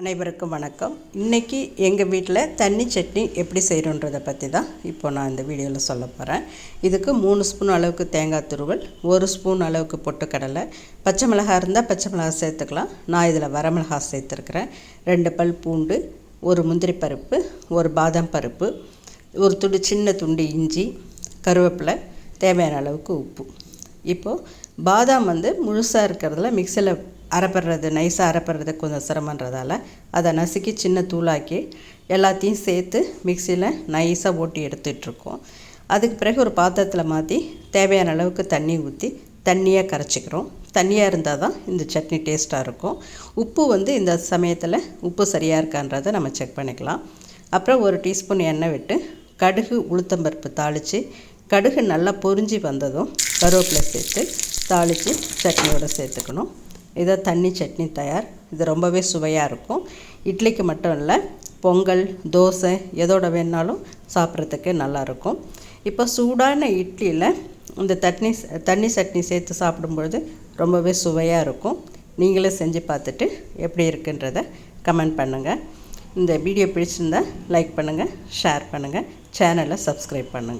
அனைவருக்கும் வணக்கம். இன்றைக்கி எங்கள் வீட்டில் தண்ணி சட்னி எப்படி செய்கிறோன்றதை பற்றி தான் இப்போ நான் இந்த வீடியோவில் சொல்ல போகிறேன் இதுக்கு மூணு ஸ்பூன் அளவுக்கு தேங்காய் துருவல் ஒரு ஸ்பூன் அளவுக்கு பொட்டுக்கடலை. பச்சை மிளகாய் இருந்தால் பச்சை மிளகாய் சேர்த்துக்கலாம். நான் இதில் வரமிளகாய் சேர்த்துருக்குறேன். ரெண்டு பல் பூண்டு ஒரு முந்திரி பருப்பு ஒரு பாதாம் பருப்பு ஒரு துண்டு சின்ன துண்டு இஞ்சி கருவேப்பிலை தேவையான அளவுக்கு உப்பு. இப்போது பாதாம் வந்து முழுசாக இருக்கிறதுல மிக்சியில் அரைப்படுறது நைஸாக அரைப்படுறது கொஞ்சம் சிரமன்றதால அதை நசுக்கி சின்ன தூளாக்கி எல்லாத்தையும் சேர்த்து மிக்சியில் நைஸாக ஓட்டி எடுத்துகிட்ருக்கோம் அதுக்கு பிறகு ஒரு பாத்திரத்தில் மாற்றி தேவையான அளவுக்கு தண்ணி ஊற்றி தண்ணியாக கரைச்சிக்கிறோம். தண்ணியாக இருந்தால் தான் இந்த சட்னி டேஸ்ட்டாக இருக்கும். உப்பு வந்து இந்த சமயத்தில் உப்பு சரியாக இருக்கான்றதை நம்ம செக் பண்ணிக்கலாம். அப்புறம் ஒரு டீஸ்பூன் எண்ணெய் விட்டு கடுகு உளுத்தம்பருப்பு தாளித்து கடுகு நல்லா பொறிஞ்சி வந்ததும் கருவேப்பிலை சேர்த்து தாளித்து சட்னியோடு சேர்த்துக்கணும். இதை தண்ணி சட்னி தயார். இது ரொம்பவே சுவையாக இருக்கும். இட்லிக்கு மட்டும் இல்லை பொங்கல் தோசை எதோட வேணாலும் சாப்பிட்றதுக்கு நல்லாயிருக்கும் இப்போ சூடான இட்லியில் இந்த தண்ணி தண்ணி சட்னி சேர்த்து சாப்பிடும்பொழுது ரொம்பவே சுவையாக இருக்கும். நீங்களே செஞ்சு பார்த்துட்டு எப்படி இருக்குன்றத கமெண்ட் பண்ணுங்கள் இந்த வீடியோ பிடிச்சிருந்தா லைக் பண்ணுங்கள் ஷேர் பண்ணுங்கள் சேனலை சப்ஸ்கிரைப் பண்ணுங்கள்